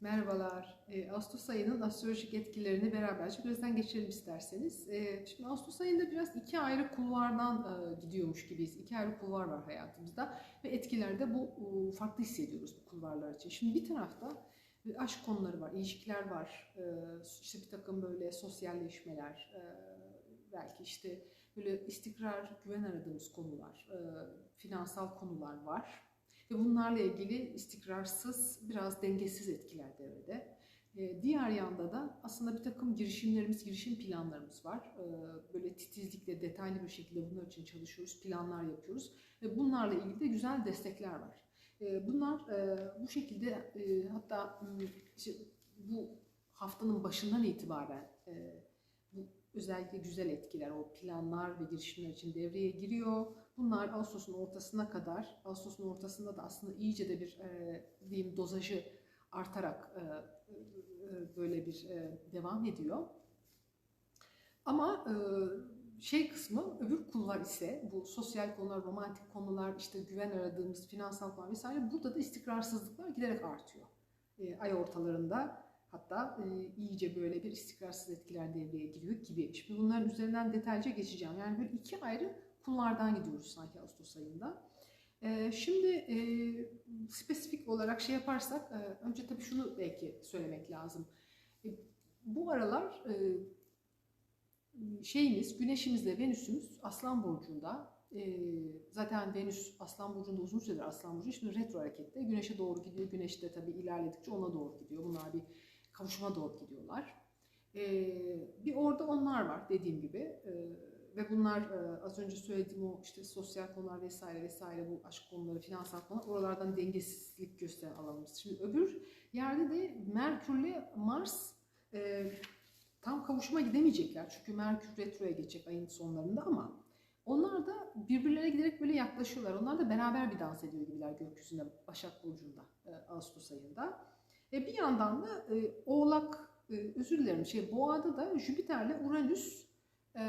Merhabalar. Ee, Ağustos ayının astrolojik etkilerini beraberce gözden geçirelim isterseniz. Ee, şimdi Ağustos ayında biraz iki ayrı kulvardan e, gidiyormuş gibiyiz. İki ayrı kulvar var hayatımızda ve etkilerde bu e, farklı hissediyoruz bu kulvarlar için. Şimdi bir tarafta e, aşk konuları var, ilişkiler var, e, işte bir takım böyle sosyalleşmeler, e, belki işte böyle istikrar, güven aradığımız konular, e, finansal konular var. Ve bunlarla ilgili istikrarsız, biraz dengesiz etkiler devrede. Ee, diğer yanda da aslında bir takım girişimlerimiz, girişim planlarımız var. Ee, böyle titizlikle, detaylı bir şekilde bunlar için çalışıyoruz, planlar yapıyoruz. Ve bunlarla ilgili de güzel destekler var. Ee, bunlar e, bu şekilde e, hatta işte bu haftanın başından itibaren e, özellikle güzel etkiler, o planlar ve girişimler için devreye giriyor. Bunlar Ağustos'un ortasına kadar, Ağustos'un ortasında da aslında iyice de bir e, diyeyim dozajı artarak e, e, böyle bir e, devam ediyor. Ama e, şey kısmı öbür kullar ise bu sosyal konular, romantik konular, işte güven aradığımız finansal konular vesaire burada da istikrarsızlıklar giderek artıyor. E, ay ortalarında hatta e, iyice böyle bir istikrarsız etkiler devreye giriyor gibi. Şimdi bunların üzerinden detaylıca geçeceğim. Yani böyle iki ayrı kulvardan gidiyoruz sanki Ağustos ayında. E, şimdi e, spesifik olarak şey yaparsak, e, önce tabii şunu belki söylemek lazım. E, bu aralar e, şeyimiz, Güneşimizle Venüs'ümüz Aslan Burcu'nda. E, zaten Venüs Aslan Burcu'nda uzun süredir Aslan Burcu. Şimdi retro harekette. Güneşe doğru gidiyor. Güneş de tabii ilerledikçe ona doğru gidiyor. Bunlar bir kavuşuma doğru gidiyorlar. E, bir orada onlar var dediğim gibi. E, ve bunlar e, az önce söylediğim o işte sosyal konular vesaire vesaire bu aşk konuları, finansal konular oralardan dengesizlik gösteren alanımız. Şimdi öbür yerde de Merkür'le Mars e, tam kavuşuma gidemeyecekler. Çünkü Merkür retroya geçecek ayın sonlarında ama onlar da birbirlerine giderek böyle yaklaşıyorlar. Onlar da beraber bir dans ediyor gibiler gökyüzünde Başak Burcu'nda e, Ağustos ayında. E, bir yandan da e, Oğlak, e, özür dilerim şey Boğa'da da Jüpiter'le Uranüs e,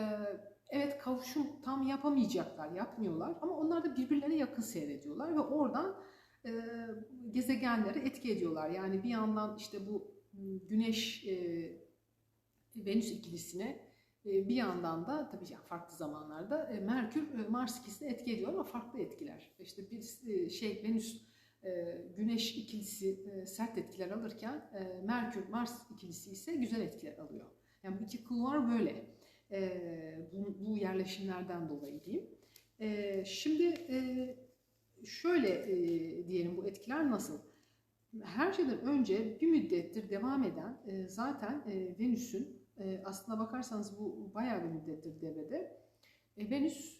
evet kavuşum tam yapamayacaklar, yapmıyorlar ama onlar da birbirlerine yakın seyrediyorlar ve oradan e, gezegenleri etki ediyorlar. Yani bir yandan işte bu Güneş e, Venüs ikilisine e, bir yandan da tabii farklı zamanlarda e, Merkür e, Mars ikilisine etki ediyor ama farklı etkiler. İşte bir şey Venüs Güneş ikilisi e, sert etkiler alırken e, Merkür Mars ikilisi ise güzel etkiler alıyor. Yani bu iki kulvar böyle e, bu, yerleşimlerden dolayı diyeyim. E, şimdi e, şöyle diyelim bu etkiler nasıl? Her şeyden önce bir müddettir devam eden zaten Venüs'ün aslına bakarsanız bu bayağı bir müddettir devrede. Venüs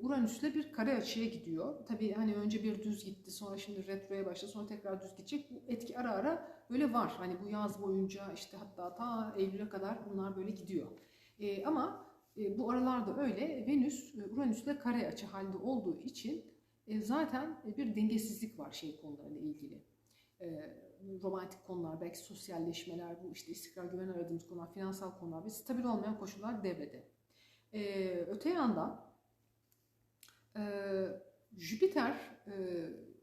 Uranüs'le bir kare açıya gidiyor. Tabii hani önce bir düz gitti, sonra şimdi retroya başladı, sonra tekrar düz gidecek. Bu etki ara ara böyle var. Hani bu yaz boyunca işte hatta ta Eylül'e kadar bunlar böyle gidiyor. E, ama e, bu aralarda öyle Venüs e, Uranüs'le kare açı halinde olduğu için e, zaten bir dengesizlik var şey konularıyla ilgili. E, romantik konular, belki sosyalleşmeler, bu işte istikrar güven aradığımız konular, finansal konular ve stabil olmayan koşullar devrede. E, öte yandan e, Jüpiter e,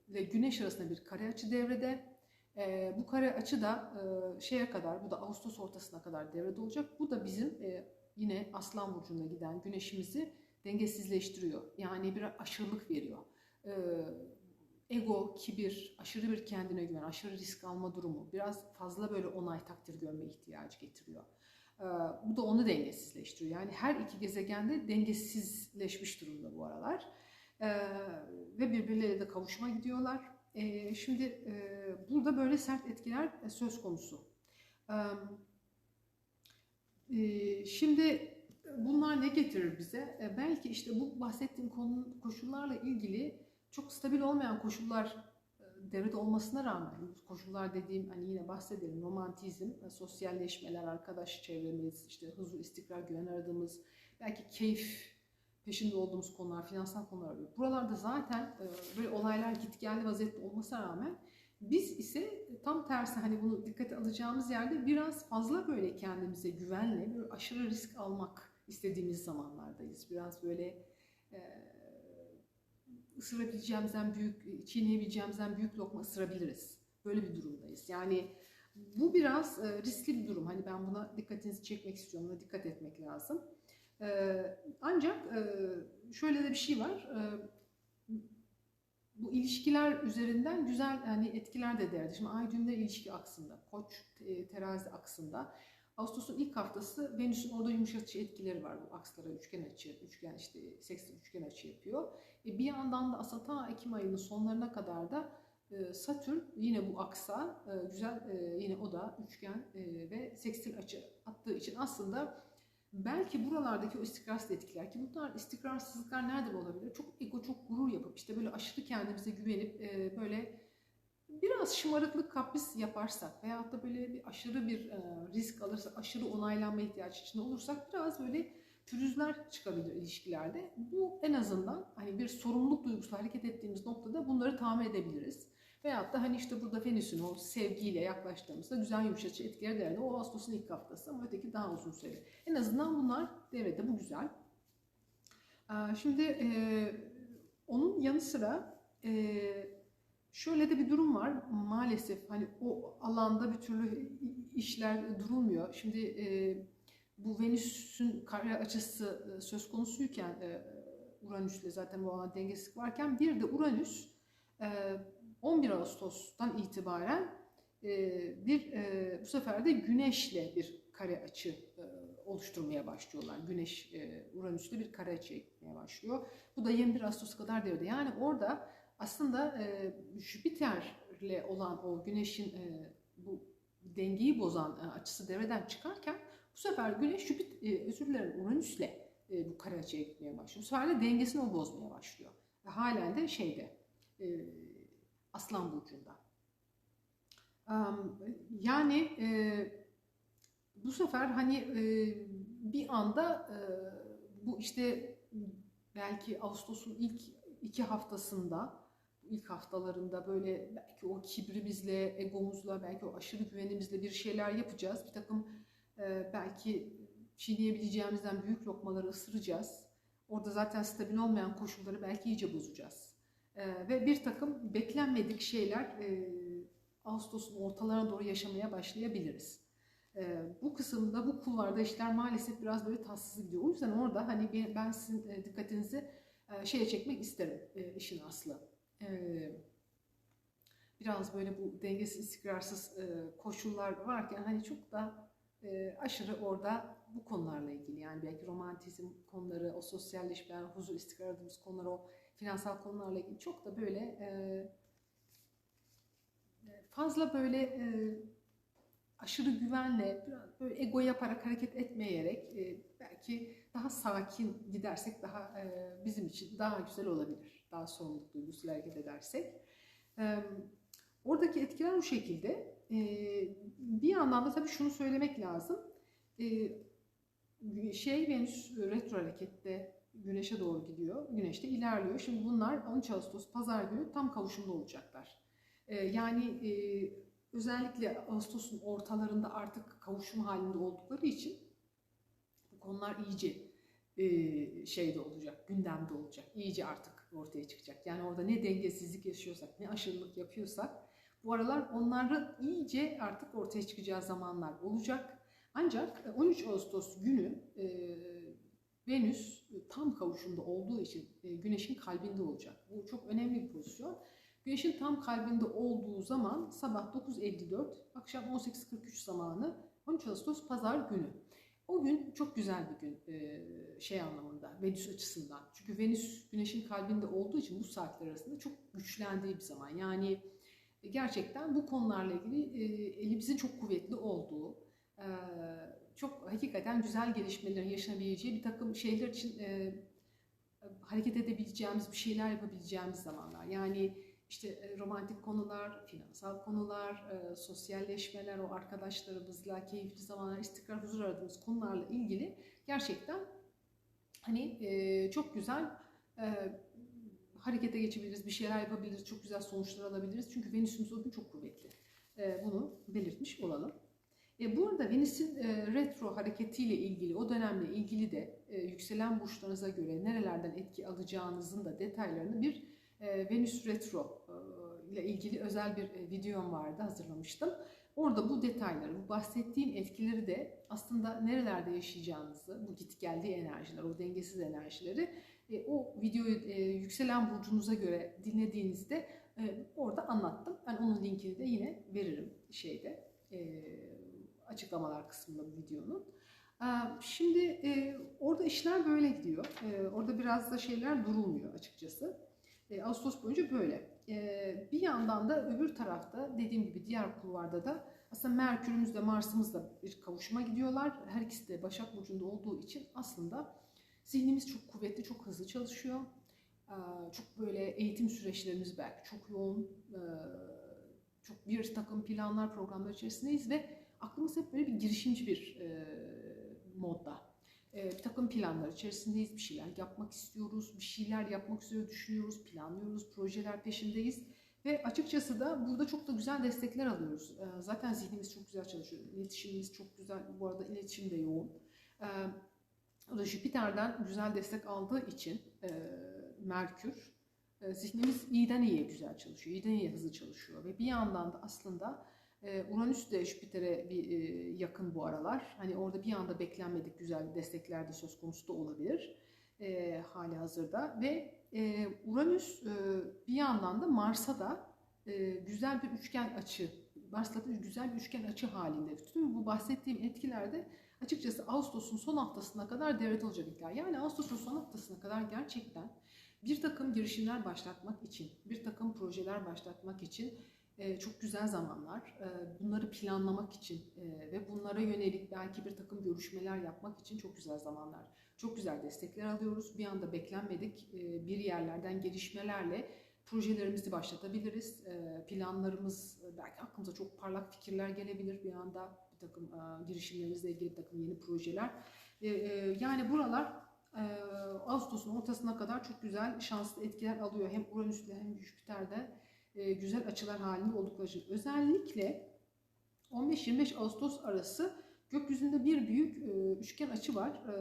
ile Güneş arasında bir kare açı devrede. E, bu kare açı da e, şeye kadar, bu da Ağustos ortasına kadar devrede olacak. Bu da bizim e, yine Aslan Burcu'na giden güneşimizi dengesizleştiriyor. Yani bir aşırılık veriyor. Ee, ego, kibir, aşırı bir kendine güven, aşırı risk alma durumu, biraz fazla böyle onay takdir görme ihtiyacı getiriyor. Ee, bu da onu dengesizleştiriyor. Yani her iki gezegende dengesizleşmiş durumda bu aralar. Ee, ve birbirleriyle de kavuşma gidiyorlar. Ee, şimdi e, burada böyle sert etkiler söz konusu. Ee, şimdi bunlar ne getirir bize? Belki işte bu bahsettiğim konu, koşullarla ilgili çok stabil olmayan koşullar e, devrede olmasına rağmen koşullar dediğim hani yine bahsedelim romantizm, e, sosyalleşmeler, arkadaş çevremiz, işte huzur, istikrar, güven aradığımız, belki keyif peşinde olduğumuz konular, finansal konular. Buralarda zaten e, böyle olaylar git geldi vaziyette olmasına rağmen biz ise tam tersi hani bunu dikkate alacağımız yerde biraz fazla böyle kendimize güvenle böyle aşırı risk almak istediğimiz zamanlardayız. Biraz böyle e, ısırabileceğimizden büyük, çiğneyebileceğimizden büyük lokma ısırabiliriz. Böyle bir durumdayız. Yani Bu biraz e, riskli bir durum. Hani ben buna dikkatinizi çekmek istiyorum. Buna dikkat etmek lazım. E, ancak e, şöyle de bir şey var. Bu ilişkiler üzerinden güzel yani etkiler de derdi. Şimdi ay düğümler ilişki aksında, koç terazi aksında. Ağustos'un ilk haftası Venüs'ün orada yumuşatıcı etkileri var. Bu akslara üçgen açı, üçgen işte seksil üçgen açı yapıyor. E, bir yandan da aslında ta Ekim ayının sonlarına kadar da e, Satürn yine bu aksa e, güzel e, yine o da üçgen e, ve sekstil açı attığı için aslında belki buralardaki o istikrarsız etkiler ki bunlar istikrarsızlıklar nerede olabilir? Çok ego, çok gurur yapıp işte böyle aşırı kendimize güvenip e, böyle biraz şımarıklık kapris yaparsak veyahut da böyle bir aşırı bir e, risk alırsak, aşırı onaylanma ihtiyacı içinde olursak biraz böyle pürüzler çıkabilir ilişkilerde. Bu en azından hani bir sorumluluk duygusuyla hareket ettiğimiz noktada bunları tahmin edebiliriz. Veyahut da hani işte burada Venüs'ün o sevgiyle yaklaştığımızda güzel yumuşatıcı etkileri devrede. O Ağustos'un ilk haftası ama öteki daha uzun süreli. En azından bunlar devrede. Bu güzel. Şimdi onun yanı sıra şöyle de bir durum var. Maalesef hani o alanda bir türlü işler durulmuyor. Şimdi e, bu Venüs'ün kare açısı e, söz konusuyken e, Uranüs'le zaten bu alanda dengesizlik varken bir de Uranüs e, 11 Ağustos'tan itibaren e, bir e, bu sefer de Güneş'le bir kare açı e, oluşturmaya başlıyorlar. Güneş Uranüs'le bir kare açı ekmeye başlıyor. Bu da 21 Ağustos kadar devrede. Yani orada aslında Jüpiter'le olan o Güneş'in bu dengeyi bozan açısı devreden çıkarken bu sefer Güneş Jüpiter, özür dilerim Uranüs'le bu kare açı ekmeye başlıyor. Bu sefer de dengesini o bozmaya başlıyor. Ve halen de şeyde Aslan Burcu'nda. Yani e, bu sefer hani e, bir anda e, bu işte belki Ağustos'un ilk iki haftasında ilk haftalarında böyle belki o kibrimizle, egomuzla, belki o aşırı güvenimizle bir şeyler yapacağız. Bir takım belki çiğneyebileceğimizden büyük lokmaları ısıracağız. Orada zaten stabil olmayan koşulları belki iyice bozacağız. E, ve bir takım beklenmedik şeyler e, Ağustos'un ortalarına doğru yaşamaya başlayabiliriz. E, bu kısımda, bu kulvarda işler maalesef biraz böyle tatsız gidiyor. O yüzden orada hani ben sizin e, dikkatinizi e, şeye çekmek isterim e, işin aslı. Biraz böyle bu dengesiz, istikrarsız koşullar varken hani çok da aşırı orada bu konularla ilgili yani belki romantizm konuları, o sosyalleşme, huzur, istikrar aradığımız konular, o finansal konularla ilgili çok da böyle e, fazla böyle aşırı güvenle, biraz böyle ego yaparak hareket etmeyerek belki daha sakin gidersek daha bizim için daha güzel olabilir. Daha sorumluluk duygusuyla hareket edersek. E, oradaki etkiler bu şekilde. E, bir yandan da tabii şunu söylemek lazım. E, şey Venüs retro harekette güneşe doğru gidiyor. Güneşte ilerliyor. Şimdi bunlar 13 Ağustos pazar günü tam kavuşumda olacaklar. Ee, yani e, özellikle Ağustos'un ortalarında artık kavuşum halinde oldukları için bu konular iyice e, şeyde olacak, gündemde olacak. İyice artık ortaya çıkacak. Yani orada ne dengesizlik yaşıyorsak, ne aşırılık yapıyorsak bu aralar onların iyice artık ortaya çıkacağı zamanlar olacak. Ancak 13 Ağustos günü Venüs tam kavuşumda olduğu için Güneş'in kalbinde olacak. Bu çok önemli bir pozisyon. Güneş'in tam kalbinde olduğu zaman sabah 9.54, akşam 18.43 zamanı 13 Ağustos Pazar günü. O gün çok güzel bir gün e, şey anlamında, Venüs açısından. Çünkü Venüs Güneş'in kalbinde olduğu için bu saatler arasında çok güçlendiği bir zaman. Yani gerçekten bu konularla ilgili elimizin çok kuvvetli olduğu, çok hakikaten güzel gelişmelerin yaşanabileceği bir takım şeyler için e, hareket edebileceğimiz, bir şeyler yapabileceğimiz zamanlar. Yani işte e, romantik konular, finansal konular, e, sosyalleşmeler, o arkadaşlarımızla keyifli zamanlar, istikrar, huzur aradığımız konularla ilgili gerçekten hani e, çok güzel harekete geçebiliriz, bir şeyler yapabiliriz, çok güzel sonuçlar alabiliriz. Çünkü Venüs'ümüz o gün çok kuvvetli. Bunu belirtmiş olalım. E, burada Venüs'ün retro hareketiyle ilgili, o dönemle ilgili de yükselen burçlarınıza göre nerelerden etki alacağınızın da detaylarını bir Venüs retro ile ilgili özel bir e, videom vardı, hazırlamıştım. Orada bu detayları, bu bahsettiğim etkileri de aslında nerelerde yaşayacağınızı, bu git geldiği enerjiler, o dengesiz enerjileri e, o videoyu e, yükselen burcunuza göre dinlediğinizde orada anlattım. Ben onun linkini de yine veririm şeyde açıklamalar kısmında bu videonun. Şimdi orada işler böyle gidiyor. Orada biraz da şeyler durulmuyor açıkçası. Ağustos boyunca böyle. Bir yandan da öbür tarafta dediğim gibi diğer kulvarda da aslında Merkür'ümüzle Mars'ımızla bir kavuşuma gidiyorlar. Her ikisi de Başak Burcu'nda olduğu için aslında zihnimiz çok kuvvetli, çok hızlı çalışıyor. Çok böyle eğitim süreçlerimiz belki çok yoğun, çok bir takım planlar, programlar içerisindeyiz ve aklımız hep böyle bir girişimci bir modda. E, bir takım planlar içerisindeyiz, bir şeyler yapmak istiyoruz, bir şeyler yapmak üzere düşünüyoruz, planlıyoruz, projeler peşindeyiz. Ve açıkçası da burada çok da güzel destekler alıyoruz. E, zaten zihnimiz çok güzel çalışıyor, iletişimimiz çok güzel, bu arada iletişim de yoğun. E, o da Jüpiter'den güzel destek aldığı için e, Merkür, e, zihnimiz iyiden iyiye güzel çalışıyor, iyiden iyiye hızlı çalışıyor. Ve bir yandan da aslında Uranüs de Jüpiter'e bir e, yakın bu aralar. Hani orada bir anda beklenmedik güzel destekler de söz konusu da olabilir e, hali hazırda. Ve e, Uranüs e, bir yandan da Mars'a da e, güzel bir üçgen açı, Mars'la da güzel bir üçgen açı halinde. Tüm bu bahsettiğim etkilerde açıkçası Ağustos'un son haftasına kadar devrede olacak etkiler. Yani Ağustos'un son haftasına kadar gerçekten bir takım girişimler başlatmak için, bir takım projeler başlatmak için çok güzel zamanlar. E, bunları planlamak için e, ve bunlara yönelik belki bir takım görüşmeler yapmak için çok güzel zamanlar. Çok güzel destekler alıyoruz. Bir anda beklenmedik e, bir yerlerden gelişmelerle projelerimizi başlatabiliriz. E, planlarımız e, belki aklımıza çok parlak fikirler gelebilir bir anda bir takım girişimlerimizle ilgili bir takım yeni projeler. Yani buralar Ağustos'un ortasına kadar çok güzel şanslı etkiler alıyor. Hem Uranüs'te hem Jüpiter'de e, güzel açılar halinde oldukları için. Özellikle 15-25 Ağustos arası gökyüzünde bir büyük e, üçgen açı var. E,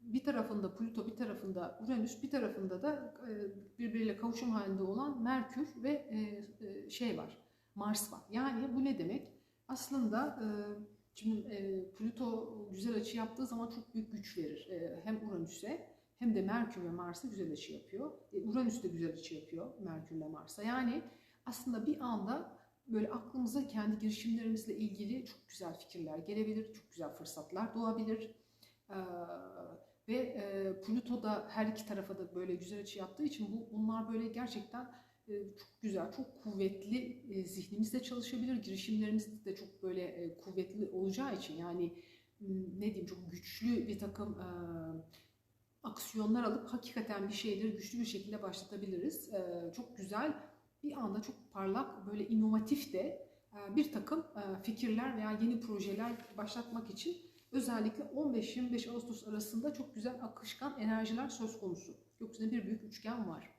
bir tarafında Plüto, bir tarafında Uranüs, bir tarafında da e, birbiriyle kavuşum halinde olan Merkür ve şey var, Mars var. Yani bu ne demek? Aslında şimdi Plüto güzel açı yaptığı zaman çok büyük güç verir. Hem Uranüs'e hem de Merkür ve Mars'a güzel açı yapıyor. E, Uranüs de güzel açı yapıyor Merkürle Mars'a. Yani aslında bir anda böyle aklımıza kendi girişimlerimizle ilgili çok güzel fikirler gelebilir, çok güzel fırsatlar doğabilir. Ve e, Plüto da her iki tarafa da böyle güzel açı yaptığı için bu bunlar böyle gerçekten çok güzel, çok kuvvetli e, zihnimizde çalışabilir. Girişimlerimiz de çok böyle kuvvetli olacağı için yani ne diyeyim çok güçlü bir takım e, aksiyonlar alıp hakikaten bir şeyleri güçlü bir şekilde başlatabiliriz. E, çok güzel bir anda çok parlak böyle inovatif de e, bir takım e, fikirler veya yeni projeler başlatmak için özellikle 15-25 Ağustos arasında çok güzel akışkan enerjiler söz konusu. Gökyüzünde bir büyük üçgen var.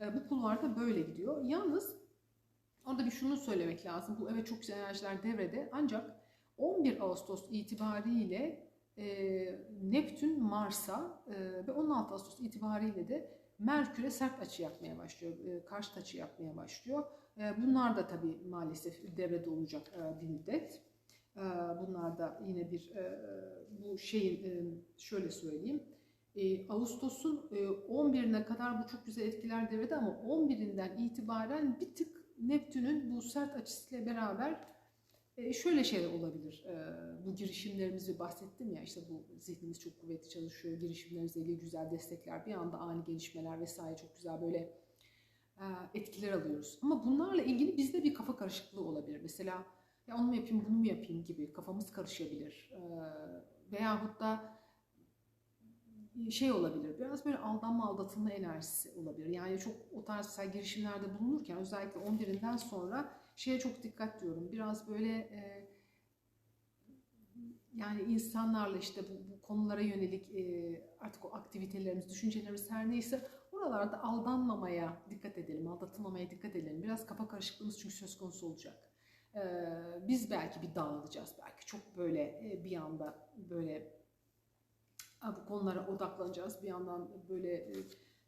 E, bu kulvarda böyle gidiyor. Yalnız orada bir şunu söylemek lazım. Bu evet çok güzel enerjiler devrede ancak 11 Ağustos itibariyle Neptün Mars'a ve 16 Ağustos itibariyle de Merkür'e sert açı yapmaya başlıyor, e, karşıt açı yapmaya başlıyor. E, bunlar da tabii maalesef devrede olacak e, bir müddet. E, bunlar da yine bir e, bu şeyin e, şöyle söyleyeyim. E, Ağustos'un e, 11'ine kadar bu çok güzel etkiler devrede ama 11'inden itibaren bir tık Neptün'ün bu sert açısıyla beraber e, şöyle şeyler olabilir. E, bu girişimlerimizi bahsettim ya işte bu zihnimiz çok kuvvetli çalışıyor. Girişimlerimizle ilgili güzel destekler, bir anda ani gelişmeler vesaire çok güzel böyle e, etkiler alıyoruz. Ama bunlarla ilgili bizde bir kafa karışıklığı olabilir. Mesela ya onu mu yapayım, bunu mu yapayım gibi kafamız karışabilir. Veyahut da şey olabilir. Biraz böyle aldanma aldatılma enerjisi olabilir. Yani çok o tarz girişimlerde bulunurken özellikle 11'inden sonra şeye çok dikkat diyorum. Biraz böyle e, yani insanlarla işte bu, bu konulara yönelik e, artık o aktivitelerimiz, düşüncelerimiz her neyse oralarda aldanmamaya dikkat edelim, aldatılmamaya dikkat edelim. Biraz kafa karışıklığımız çünkü söz konusu olacak. E, biz belki bir dağılacağız belki çok böyle e, bir anda böyle bu konulara odaklanacağız. Bir yandan böyle e,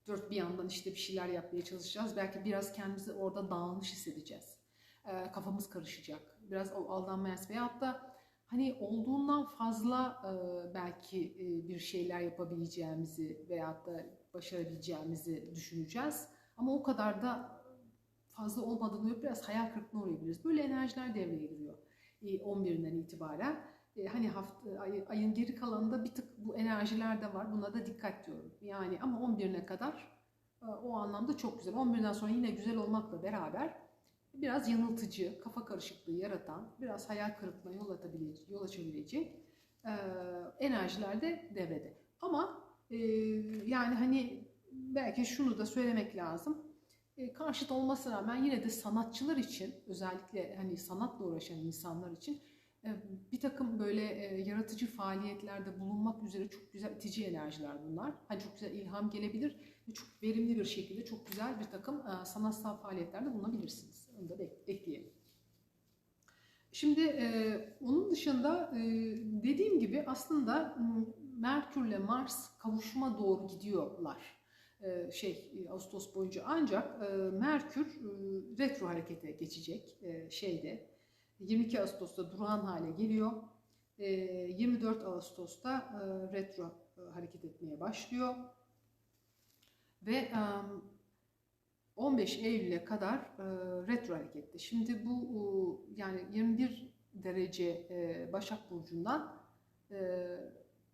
dört bir yandan işte bir şeyler yapmaya çalışacağız. Belki biraz kendimizi orada dağılmış hissedeceğiz. E, kafamız karışacak. Biraz o aldanma. Veyahut da hani olduğundan fazla e, belki e, bir şeyler yapabileceğimizi veyahut da başarabileceğimizi düşüneceğiz. Ama o kadar da fazla olmadığını görüp biraz hayal kırıklığına uğrayabiliriz. Böyle enerjiler devreye giriyor e, 11'inden itibaren. Hani hafta, ay- ayın geri kalanında bir tık bu enerjiler de var. Buna da dikkat diyorum. Yani ama 11'ine kadar o anlamda çok güzel. 11'den sonra yine güzel olmakla beraber biraz yanıltıcı, kafa karışıklığı yaratan, biraz hayal kırıklığına yol, atabilecek, yol açabilecek e, enerjiler de devrede. Ama e, yani hani belki şunu da söylemek lazım. E, karşıt olmasına rağmen yine de sanatçılar için özellikle hani sanatla uğraşan insanlar için e, bir takım böyle e, yaratıcı faaliyetlerde bulunmak üzere çok güzel itici enerjiler bunlar. Hani çok güzel ilham gelebilir ve çok verimli bir şekilde çok güzel bir takım e, sanatsal faaliyetlerde bulunabilirsiniz. Onu da ekleyelim. Şimdi e, onun dışında e, dediğim gibi aslında Merkürle Mars kavuşuma doğru gidiyorlar. E, şey e, Ağustos boyunca ancak e, Merkür e, retro harekete geçecek e, şeyde 22 Ağustos'ta durağan hale geliyor. E, 24 Ağustos'ta e, retro e, hareket etmeye başlıyor. Ve e, 15 Eylül'e kadar e, retro harekette. Şimdi bu e, yani 21 derece e, Başak Burcu'ndan e,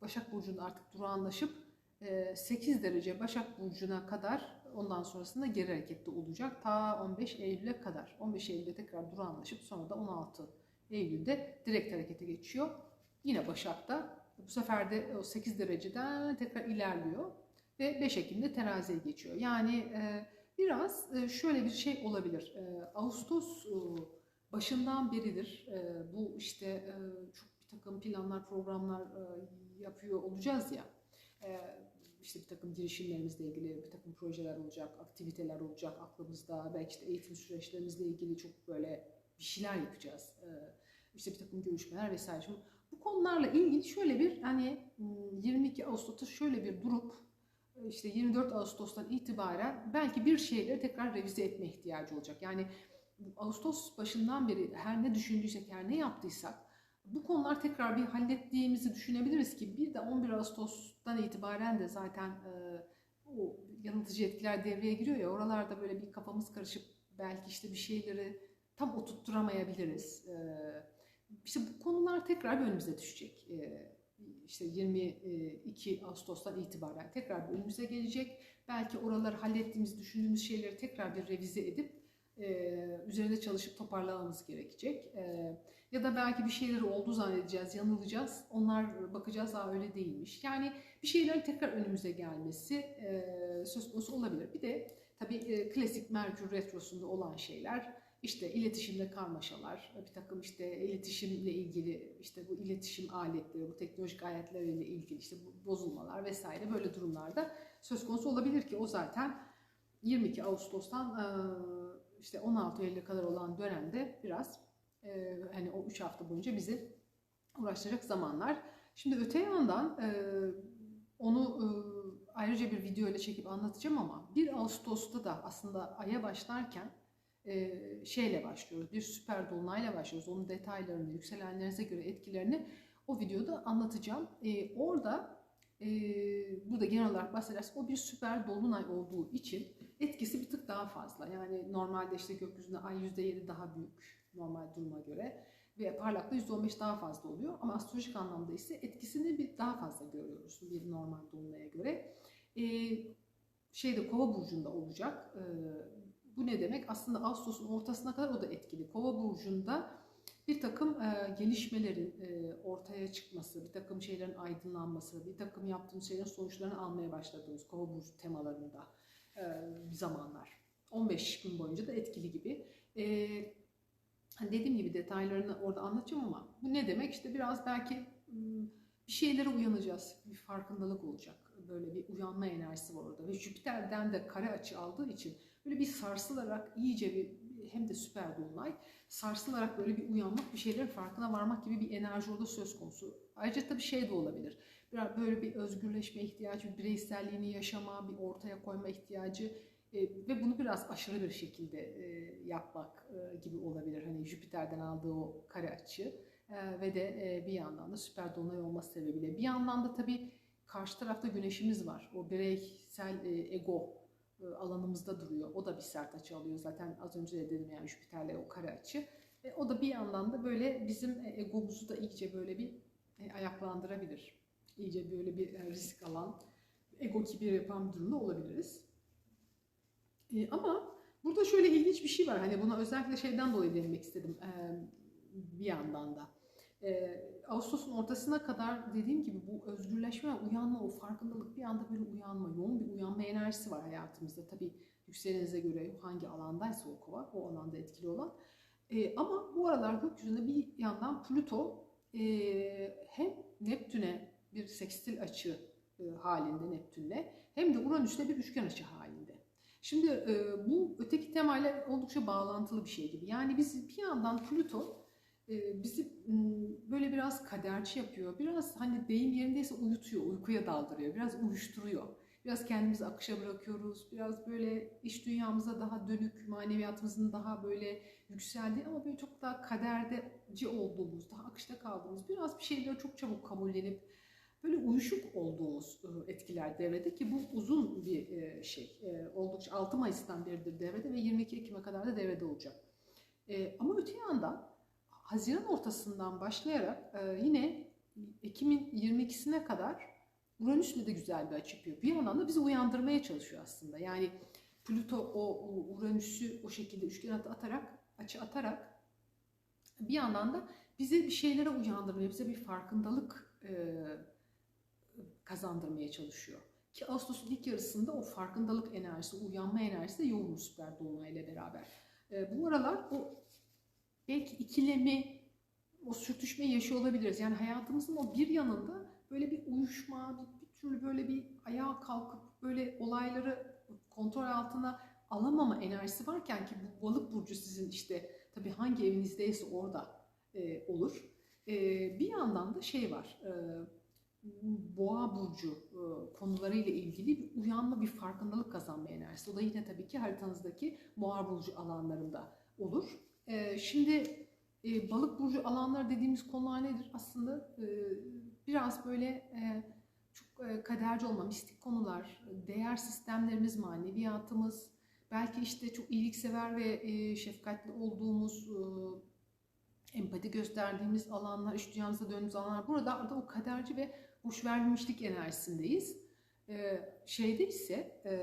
Başak Burcu'nda artık durağanlaşıp e, 8 derece Başak Burcu'na kadar ondan sonrasında geri harekette olacak. Ta 15 Eylül'e kadar. 15 Eylül'de tekrar durağanlaşıp sonra da 16 Eylül'de direkt harekete geçiyor. Yine Başak'ta. Bu sefer de o 8 dereceden tekrar ilerliyor. Ve 5 Ekim'de teraziye geçiyor. Yani e, biraz e, şöyle bir şey olabilir. E, Ağustos e, başından beridir bu işte çok bir takım planlar, programlar yapıyor olacağız ya. İşte bir takım girişimlerimizle ilgili bir takım projeler olacak, aktiviteler olacak aklımızda. Belki işte eğitim süreçlerimizle ilgili çok böyle bir şeyler yapacağız. İşte bir takım görüşmeler vesaire. Şimdi bu konularla ilgili şöyle bir hani 22 Ağustos'ta şöyle bir durup işte 24 Ağustos'tan itibaren belki bir şeyleri tekrar revize etme ihtiyacı olacak. Yani Ağustos başından beri her ne düşündüysek, her ne yaptıysak bu konular tekrar bir hallettiğimizi düşünebiliriz ki bir de 11 Ağustos'tan itibaren de zaten e, o yanıltıcı etkiler devreye giriyor ya oralarda böyle bir kafamız karışıp belki işte bir şeyleri tam oturtturamayabiliriz. E, işte bu konular tekrar bir önümüze düşecek. E, işte 22 Ağustos'tan itibaren tekrar bir önümüze gelecek. Belki oraları hallettiğimiz, düşündüğümüz şeyleri tekrar bir revize edip e, üzerinde çalışıp toparlamamız gerekecek. E, ya da belki bir şeyleri oldu zannedeceğiz, yanılacağız. Onlar bakacağız, ha öyle değilmiş. Yani bir şeylerin tekrar önümüze gelmesi e, söz konusu olabilir. Bir de tabii e, klasik Merkür Retrosu'nda olan şeyler işte iletişimde karmaşalar, bir takım işte iletişimle ilgili işte bu iletişim aletleri, bu teknolojik aletlerle ilgili işte bu bozulmalar vesaire böyle durumlarda söz konusu olabilir ki o zaten 22 Ağustos'tan işte 16 Eylül'e kadar olan dönemde biraz hani o 3 hafta boyunca bizi uğraştıracak zamanlar. Şimdi öte yandan onu ayrıca bir video ile çekip anlatacağım ama 1 Ağustos'ta da aslında aya başlarken şeyle başlıyoruz. Bir süper dolunayla başlıyoruz. Onun detaylarını, yükselenlerinize göre etkilerini o videoda anlatacağım. E, orada e, burada genel olarak bahsedersek o bir süper dolunay olduğu için etkisi bir tık daha fazla. Yani normalde işte gökyüzünde ay %7 daha büyük normal duruma göre ve parlaklığı %15 daha fazla oluyor. Ama astrolojik anlamda ise etkisini bir daha fazla görüyoruz bir normal dolunaya göre. E, şeyde kova burcunda olacak. E, bu ne demek? Aslında Ağustos'un ortasına kadar o da etkili. Kova burcunda bir takım e, gelişmelerin e, ortaya çıkması, bir takım şeylerin aydınlanması, bir takım yaptığımız şeylerin sonuçlarını almaya başladığımız Kova burcu temalarında e, zamanlar. 15 gün boyunca da etkili gibi. E, dediğim gibi detaylarını orada anlatacağım ama bu ne demek? İşte biraz belki bir şeylere uyanacağız, bir farkındalık olacak. Böyle bir uyanma enerjisi var orada ve Jüpiter'den de kare açı aldığı için böyle bir sarsılarak iyice bir hem de süper dolunay sarsılarak böyle bir uyanmak, bir şeylerin farkına varmak gibi bir enerji orada söz konusu. Ayrıca tabii şey de olabilir. Biraz böyle bir özgürleşme ihtiyacı, bir bireyselliğini yaşama, bir ortaya koyma ihtiyacı E, ve bunu biraz aşırı bir şekilde e, yapmak e, gibi olabilir. Hani Jüpiter'den aldığı o kare açı e, ve de e, bir yandan da süper dolunay olması sebebiyle. Bir yandan da tabii karşı tarafta güneşimiz var. O bireysel e, ego e, alanımızda duruyor. O da bir sert açı alıyor. Zaten az önce de dedim yani Jüpiter'le o kare açı. E, o da bir yandan da böyle bizim e, egomuzu da iyice böyle bir e, ayaklandırabilir. İyice böyle bir e, risk alan, ego kibir yapan bir durumda olabiliriz. E, ama burada şöyle ilginç bir şey var. Hani buna özellikle şeyden dolayı değinmek istedim e, bir yandan da. E, Ağustos'un ortasına kadar dediğim gibi bu özgürleşme, uyanma, o farkındalık bir anda böyle uyanma, yoğun bir uyanma enerjisi var hayatımızda. Tabii yükselenize göre hangi alandaysa o kova, o alanda etkili olan. E, ama bu aralar gökyüzünde bir yandan Plüto e, hem Neptün'e bir sekstil açı e, halinde Neptün'le hem de Uranüs'le bir üçgen açı halinde. Şimdi e, bu öteki temayla oldukça bağlantılı bir şey gibi. Yani biz bir yandan Plüto bizi böyle biraz kaderci yapıyor. Biraz hani deyim yerindeyse uyutuyor, uykuya daldırıyor, biraz uyuşturuyor. Biraz kendimizi akışa bırakıyoruz. Biraz böyle iş dünyamıza daha dönük, maneviyatımızın daha böyle yükseldiği ama böyle çok daha kaderdeci olduğumuz, daha akışta kaldığımız, biraz bir şeyleri çok çabuk kabullenip böyle uyuşuk olduğumuz etkiler devrede ki bu uzun bir şey. Oldukça 6 Mayıs'tan beridir devrede ve 22 Ekim'e kadar da devrede olacak. Ama öte yandan Haziran ortasından başlayarak yine Ekim'in 22'sine kadar Uranüs'le de güzel bir açı yapıyor. Bir yandan da bizi uyandırmaya çalışıyor aslında. Yani Plüto o Uranüs'ü o şekilde üçgen atarak, açı atarak bir yandan da bize bir şeylere uyandırmaya, bize bir farkındalık e, kazandırmaya çalışıyor. Ki Ağustos'un ilk yarısında o farkındalık enerjisi, uyanma enerjisi de yoğun süper dolunay ile beraber. E, bu aralar o belki ikilemi, o sürtüşmeyi yaşıyor olabiliriz. Yani hayatımızın o bir yanında böyle bir uyuşma, bir, bir türlü böyle bir ayağa kalkıp böyle olayları kontrol altına alamama enerjisi varken ki bu balık burcu sizin işte tabii hangi evinizdeyse orada e, olur. E, bir yandan da şey var. E, boğa burcu e, konularıyla ilgili bir uyanma, bir farkındalık kazanma enerjisi. O da yine tabii ki haritanızdaki boğa burcu alanlarında olur. E, şimdi e, balık burcu alanlar dediğimiz konular nedir? Aslında e, biraz böyle e, çok e, kaderci olma, mistik konular, değer sistemlerimiz, maneviyatımız, belki işte çok iyiliksever ve e, şefkatli olduğumuz, e, empati gösterdiğimiz alanlar, iş dünyamıza döndüğümüz alanlar. Burada da o kaderci ve hoş vermemişlik enerjisindeyiz. E, şeyde ise e,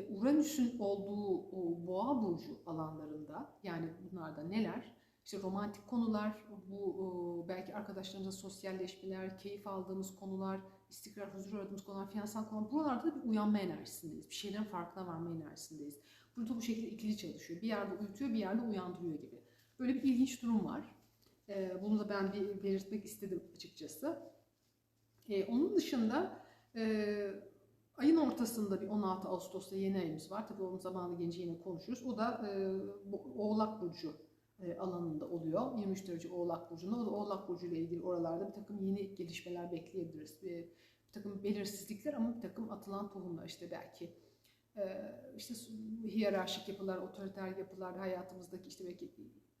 Uranüs'ün olduğu boğa burcu alanlarında yani bunlarda neler? İşte romantik konular, bu belki arkadaşlarımızla sosyalleşmeler, keyif aldığımız konular, istikrar, huzur aradığımız konular, finansal konular. Buralarda da bir uyanma enerjisindeyiz. Bir şeylerin farkına varma enerjisindeyiz. Burada bu şekilde ikili çalışıyor. Bir yerde uyutuyor, bir yerde uyandırıyor gibi. Böyle bir ilginç durum var. Bunu da ben bir belirtmek istedim açıkçası. Onun dışında ayın ortasında bir 16 Ağustos'ta yeni ayımız var. Tabii onun zamanı gelince yine konuşuruz. O da Oğlak Burcu e, alanında oluyor. 23 derece Oğlak Burcu'nda. O da Oğlak Burcu ile ilgili oralarda bir takım yeni gelişmeler bekleyebiliriz. Bir, bir takım belirsizlikler ama bir takım atılan tohumlar işte belki e, işte hiyerarşik yapılar, otoriter yapılar hayatımızdaki işte belki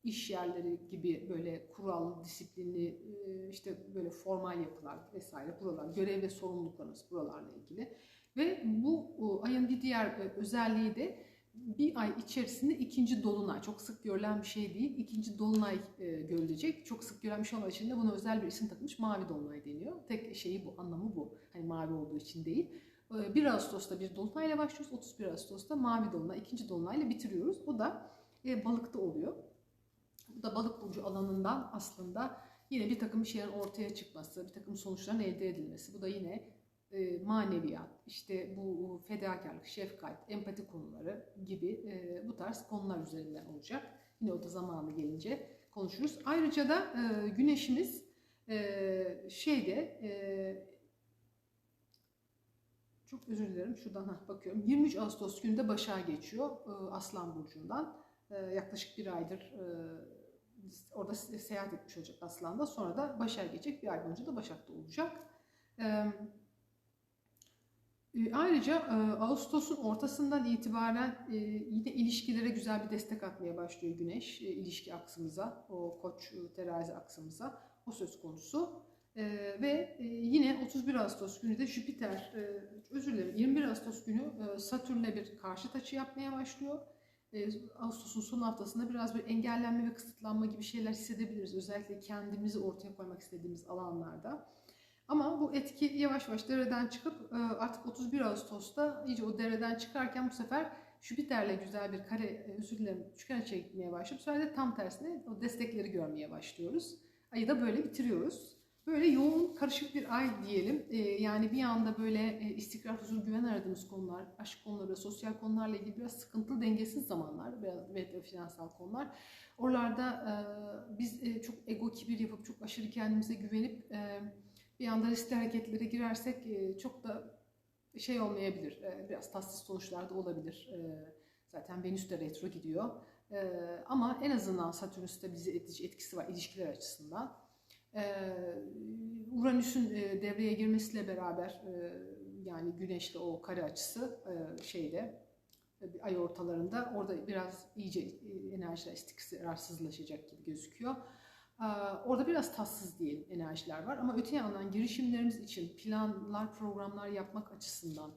iş yerleri gibi böyle kurallı, disiplinli, e, işte böyle formal yapılar vesaire buralar, görev ve sorumluluklarımız buralarla ilgili. Ve bu ayın bir diğer özelliği de bir ay içerisinde ikinci dolunay. Çok sık görülen bir şey değil. İkinci dolunay e, görülecek. Çok sık görülen bir şey olduğu için de buna özel bir isim takmış. Mavi dolunay deniyor. Tek şeyi bu, anlamı bu. Hani mavi olduğu için değil. E, 1 Ağustos'ta bir dolunayla başlıyoruz. 31 Ağustos'ta mavi dolunay, ikinci dolunayla bitiriyoruz. O da e, balıkta oluyor. Bu da balık burcu alanından aslında yine bir takım şeylerin ortaya çıkması, bir takım sonuçların elde edilmesi. Bu da yine e, maneviyat, işte bu fedakarlık, şefkat, empati konuları gibi e, bu tarz konular üzerinden olacak. Yine o da zamanı gelince konuşuruz. Ayrıca da e, güneşimiz şeyde çok özür dilerim şuradan bakıyorum 23 Ağustos gününde Başak'a geçiyor Aslan Burcu'ndan. Yaklaşık bir aydır e, orada seyahat etmiş olacak Aslan'da. Sonra da Başak'a geçecek. Bir ay boyunca da Başak'ta olacak. Evet Ayrıca e, Ağustos'un ortasından itibaren e, yine ilişkilere güzel bir destek atmaya başlıyor Güneş. e, ilişki aksımıza, o Koç terazi aksımıza o söz konusu. Ve yine 31 Ağustos günü de Jüpiter, özür dilerim 21 Ağustos günü Satürn'le bir karşıt açı yapmaya başlıyor. Ağustos'un son haftasında biraz bir engellenme ve kısıtlanma gibi şeyler hissedebiliriz. Özellikle kendimizi ortaya koymak istediğimiz alanlarda. Ama bu etki yavaş yavaş dereden çıkıp e, artık 31 Ağustos'ta iyice o dereden çıkarken bu sefer Jüpiter'le güzel bir kare, e, özür dilerim, üçgen açıya gitmeye başlayıp bu sefer de tam tersine o destekleri görmeye başlıyoruz. Ayı da böyle bitiriyoruz. Böyle yoğun, karışık bir ay diyelim. E, Yani bir anda böyle istikrar, huzur, güven aradığımız konular, aşk konuları, sosyal konularla ilgili biraz sıkıntılı, dengesiz zamanlar biraz ve finansal konular. Oralarda biz çok ego kibir yapıp çok aşırı kendimize güvenip bir anda riskli hareketlere girersek e, çok da şey olmayabilir. E, Biraz tatsız sonuçlar da olabilir. E, Zaten Venüs de retro gidiyor. Ama en azından Satürn stabilize edici etkisi var ilişkiler açısından. Uranüs'ün devreye girmesiyle beraber yani Güneş'le o kare açısı şeyde ay ortalarında orada biraz iyice e, enerjiler istikrarsızlaşacak gibi gözüküyor. Ee, Orada biraz tatsız diyelim enerjiler var ama öte yandan girişimlerimiz için planlar, programlar yapmak açısından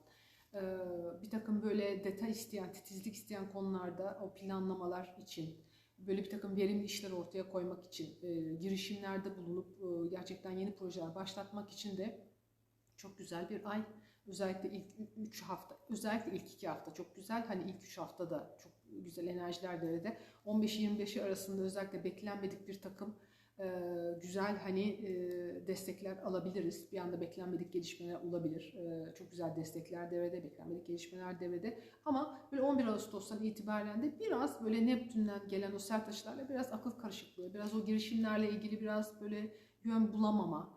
e, bir takım böyle detay isteyen, titizlik isteyen konularda o planlamalar için böyle bir takım verimli işler ortaya koymak için e, girişimlerde bulunup e, gerçekten yeni projeler başlatmak için de çok güzel bir ay. Özellikle ilk 3 hafta, özellikle ilk 2 hafta çok güzel. Hani ilk 3 hafta da çok güzel enerjiler devrede. 15-25'i arasında özellikle beklenmedik bir takım güzel hani destekler alabiliriz. Bir anda beklenmedik gelişmeler olabilir. Çok güzel destekler devrede, beklenmedik gelişmeler devrede. Ama böyle 11 Ağustos'tan itibaren de biraz böyle Neptün'den gelen o sert açılarla biraz akıl karışıklığı, biraz o girişimlerle ilgili biraz böyle yön bulamama,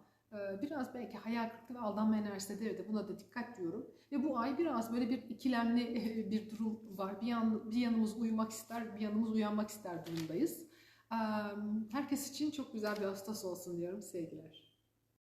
biraz belki hayal kırıklığı ve aldanma enerjisi de devrede. Buna da dikkat diyorum. Ve bu ay biraz böyle bir ikilemli bir durum var. Bir, yan, bir yanımız uyumak ister, bir yanımız uyanmak ister durumdayız. Herkes için çok güzel bir Ağustos olsun diyorum. Sevgiler.